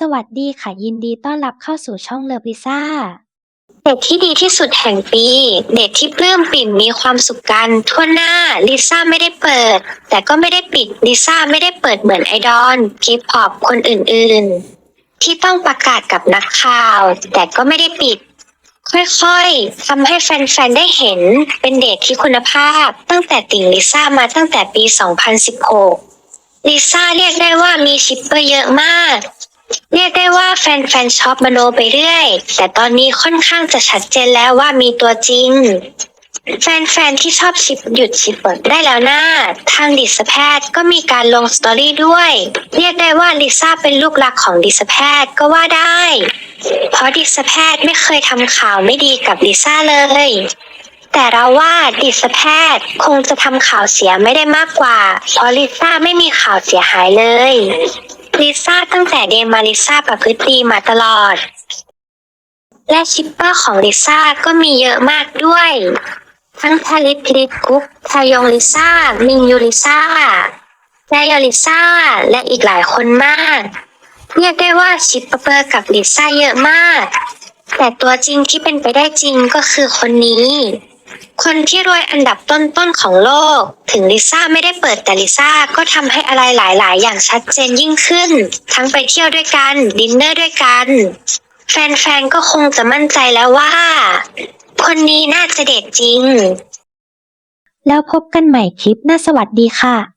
สวัสดีค่ะยินดีต้อนรับเข้าสู่ช่องเลิฟลิซ่า เดทที่ดีที่สุดแห่งปี เดทที่ปลื้มปิ่มมีความสุขกัน ทั่วหน้าลิซ่าไม่ได้เปิด แต่ก็ไม่ได้ปิดลิซ่าไม่ได้เปิดเหมือนไอดอลคีพอปคนอื่นๆ ที่ต้องประกาศกับนักข่าว แต่ก็ไม่ได้ปิด ค่อยๆทำให้แฟนๆ ได้เห็นเป็นเดทที่คุณภาพ ตั้งแต่ติ่งลิซ่ามาตั้งแต่ปี 2016ลิซ่าเรียกได้ว่ามีชิปเปอร์เยอะมาก เรียกได้ว่าแฟนๆชอบมโนไปเรื่อย แต่ตอนนี้ค่อนข้างจะชัดเจนแล้วว่ามีตัวจริง แฟนๆที่ชอบชิปหยุดชิปเปิดได้แล้วนะทางดิสแพทย์ก็มีการลงสตอรี่ด้วย เรียกได้ว่าลิซ่าเป็นลูกหลักของดิสแพทย์ก็ว่าได้ เพราะดิสแพทย์ไม่เคยทำข่าวไม่ดีกับลิซ่าเลยแต่เราว่าดิสแพทย์คงจะทำข่าวเสียไม่ได้มากกว่า เพราะลิซ่าไม่มีข่าวเสียหายเลย ลิซ่าตั้งแต่เดมาลิซ่าประพฤติดีมาตลอด และชิปเปอร์ของลิซ่าก็มีเยอะมากด้วย ทั้งทาริสพิริตกุ๊กทายองลิซ่า มิงยูลิซ่าแจยอลิซ่า และอีกหลายคนมาก เรียกได้ว่าชิปเปอร์กับลิซ่าเยอะมาก แต่ตัวจริงที่เป็นไปได้จริงก็คือคนนี้ คนที่รวยอันดับต้นๆของโลก ถึงลิซ่าไม่ได้เปิดแต่ลิซ่าก็ทำให้อะไรหลายๆ อย่างชัดเจนยิ่งขึ้น ทั้งไปเที่ยวด้วยกัน ดินเนอร์ด้วยกัน แฟนๆ ก็คงจะมั่นใจแล้วว่า คนนี้น่าจะเด็ดจริง แล้วพบกันใหม่คลิปหน้าสวัสดีค่ะ